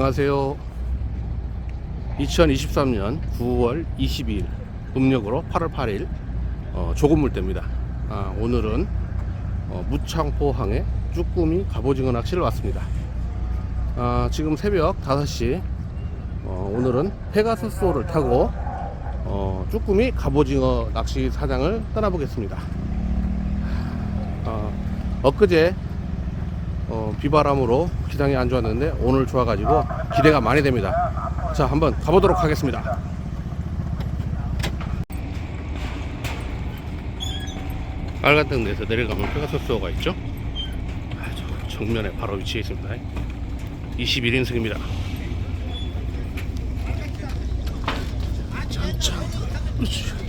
안녕하세요. 2023년 9월 22일 음력으로 8월 8일 어, 조금물때입니다. 아, 오늘은 어, 무창포항에 쭈꾸미 갑오징어 낚시를 왔습니다. 아, 지금 새벽 5시 어, 오늘은 페가수소를 타고 어, 쭈꾸미 갑오징어 낚시 사장을 떠나보겠습니다. 아, 엊그제 어, 비바람으로 기상이 안 좋았는데 오늘 좋아가지고 기대가 많이 됩니다. 자, 한번 가보도록 하겠습니다. 빨간 등 내서 내려가면 페가소스호가 있죠. 아, 저 정면에 바로 위치해 있습니다. 21인승입니다. 짠짠. 으쌰.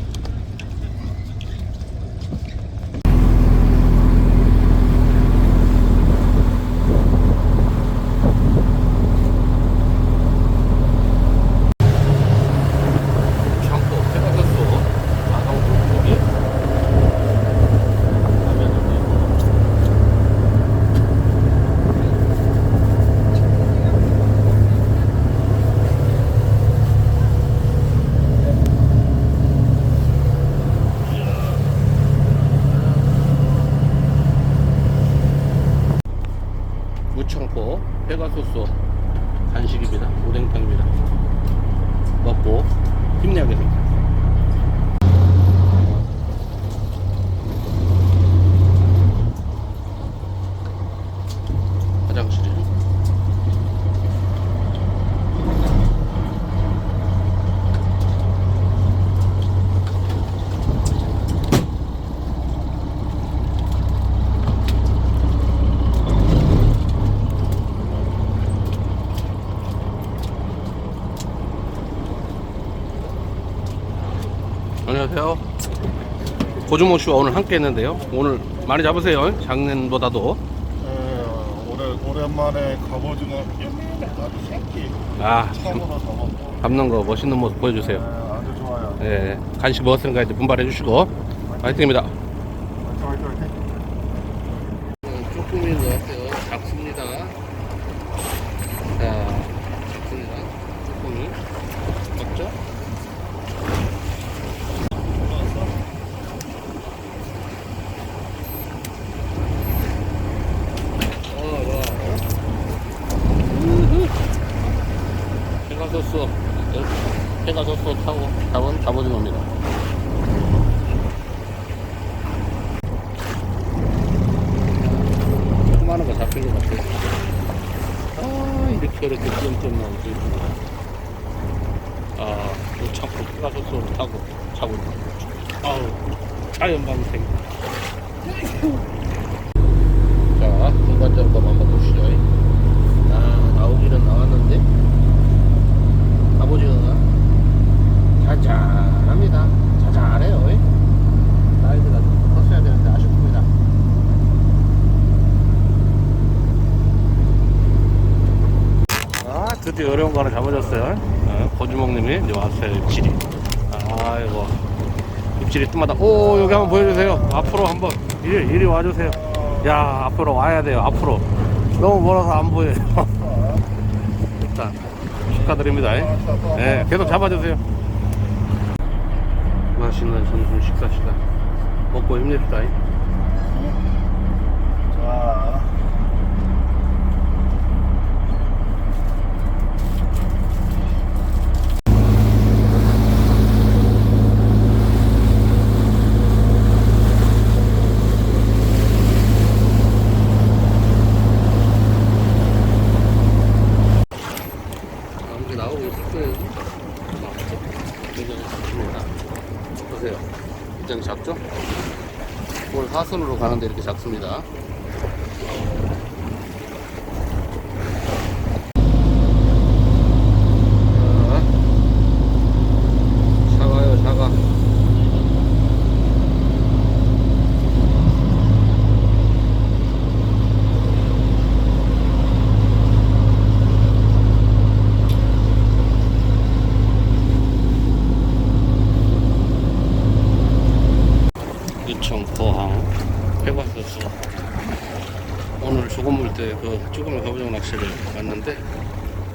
창고 페가소스 아가우 여기 무청포 페가소스 간식입니다. 오뎅탕입니다. 먹고 힘내야겠습니다. 화장실이 안녕하세요. 고주모 씨와 오늘 함께 했는데요. 오늘 많이 잡으세요. 작년보다도. 예, 오래, 오랜만에 갑오징어 아주 새끼 아, 처음으로 잡았고 잡는 거 멋있는 모습 예, 보여주세요. 아주 좋아요 예, 간식 먹었으니까 이제 분발해 주시고. 화이팅입니다. 화이팅 화이팅 화이팅 조금이 넣었어요. 작습니다. 자, 작습니다. 조금이. 먹죠? 어, 와. 우후. 페가소스. 페가소스 타고 잡은 갑오징어입니다. 조그마한 거 잡힌 것 같아요. 아, 이렇게 이렇게 띄엄띄엄 나오고 있구나. 아, 이 참고 페가소스로 타고 자고 있다. 아우, 자연방생. 자, 중간 점검 한번 보시죠. 아, 나오기는 나왔는데, 아버지가 자잘합니다. 자잘해요. 사이즈가 좀 컸어야 되는데 아쉽습니다. 아, 드디어 어려운 거 하나 잡아줬어요. 어, 고주먹님이 이제 왔어요, 입질이. 아이고. 입질이 뜸하다. 오, 여기 한번 보여주세요. 앞으로 한 번. 이리, 이리 와주세요. 야, 앞으로 와야 돼요, 앞으로. 너무 멀어서 안 보여요. 일단, 축하드립니다. 네, 계속 잡아주세요. 맛있는 전분 식사시다. 먹고 힘냅시다. 자 아무튼 나오고 있어요. 굉장히 작습니다. 보세요. 굉장히 작죠? 오늘 사선으로 가는데 이렇게 작습니다. 자, 작아요, 작아. 유청 포항 해봤었어 물때 그 조금의 가보정 낚시를 갔는데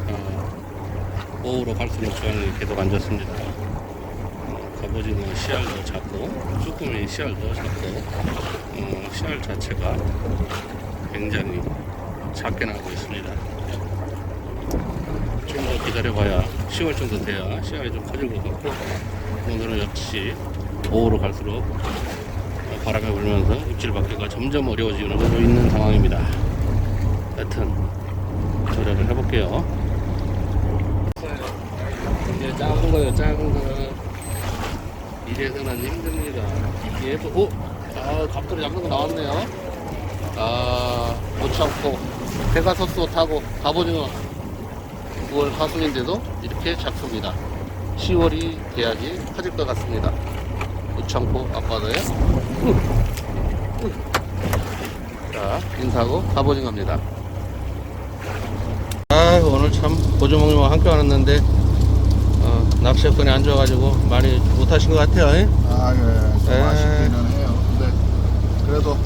어, 오후로 갈수록 저항이 계속 안 좋습니다. 어, 갑오징어 씨알도 작고 쭈꾸미 씨알도 작고 어, 씨알 자체가 굉장히 작게 나오고 있습니다. 좀 더 기다려봐야 10월 정도 돼야 씨알이 좀 커질 것 같고 오늘은 역시 오후로 갈수록 어, 바람이 불면서 입질 받기가 점점 어려워지고 있는 상황입니다. 하여튼 조절을 해볼게요. 이제 작은 거요, 작은 거. 이래서는 힘듭니다. 이게 또, 오! 아, 갑자기 잡는 거 나왔네요. 아, 못 참고, 페가서스 타고, 갑오징어. 9월 하순인데도 이렇게 잡습니다. 10월이 돼야지 커질 것 같습니다. 못 참고. 후. 자, 인사하고 갑오징어입니다. 아, 오늘 참, 고주먹님과 함께 왔는데, 어, 낚시 여건이 안 좋아가지고 많이 못하신 것 같아요. 예? 아, 예. 좀 에. 아쉽기는 해요. 근데 그래도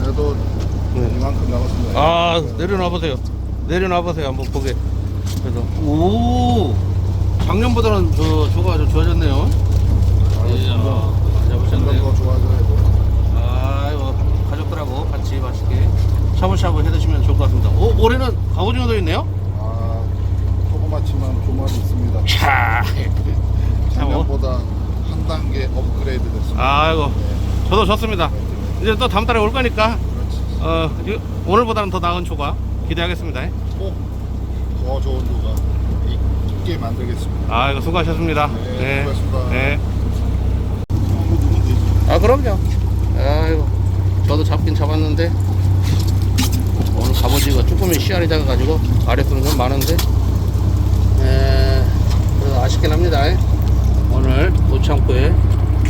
그래도 네. 이만큼 남았습니다. 아 내려놔 보세요. 내려놔 보세요. 한번 보게. 그래서 오 작년보다는 저 조가 좀 좋아졌네요. 이야, 점점 잡으셨네요. 더 좋아져야 돼. 아이고 가족들하고 같이 맛있게 샤브샤브 해 드시면 좋을 것 같습니다. 오 올해는 갑오징어도 있네요. 아, 조그맣지만 조말이 있습니다. 차. 작년보다 한 단계 업그레이드 됐습니다. 아이고 저도 좋습니다. 이제 또 다음 달에 올 거니까 그렇지. 어, 이- 오늘보다는 더 나은 조가 기대하겠습니다. 꼭더 좋은 조가 있게 만들겠습니다. 아이고 수고하셨습니다. 네, 수고하셨습니다. 네. 누군 되지? 아 그럼요. 아이고 저도 잡긴 잡았는데 오늘 갑오징어 쭈꾸미 씨알이 작아가지고 아랫손은 좀 많은데 에, 그래도 아쉽긴 합니다. 오늘 노창포에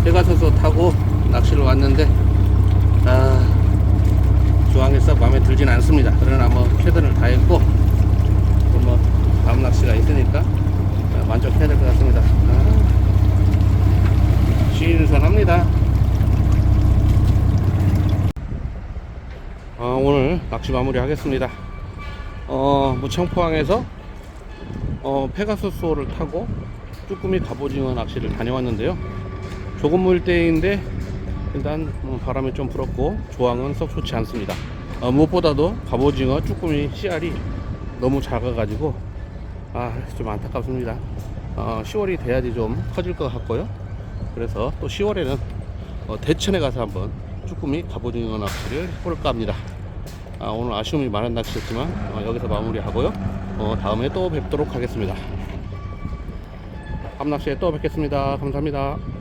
해가서서 타고 낚시를 왔는데 아, 조항이 썩 마음에 들진 않습니다. 그러나 뭐 최선을 다했고 또 뭐 다음 낚시가 있으니까 아, 만족해야 될 것 같습니다. 아, 신선합니다. 어, 오늘 낚시 마무리 하겠습니다. 어, 무창포항에서 어, 페가수소를 타고 쭈꾸미 갑오징어 낚시를 다녀왔는데요. 조금 물때인데 일단 어, 바람이 좀 불었고 조항은 썩 좋지 않습니다. 어, 무엇보다도 갑오징어 쭈꾸미 씨알이 너무 작아가지고 아, 좀 안타깝습니다. 어, 10월이 돼야지 좀 커질 것 같고요. 그래서 또 10월에는 어, 대천에 가서 한번 쭈꾸미 갑오징어 낚시를 해볼까 합니다. 아, 오늘 아쉬움이 많은 낚시였지만 어, 여기서 마무리하고요. 어, 다음에 또 뵙도록 하겠습니다. 밤낚시에 또 뵙겠습니다. 감사합니다.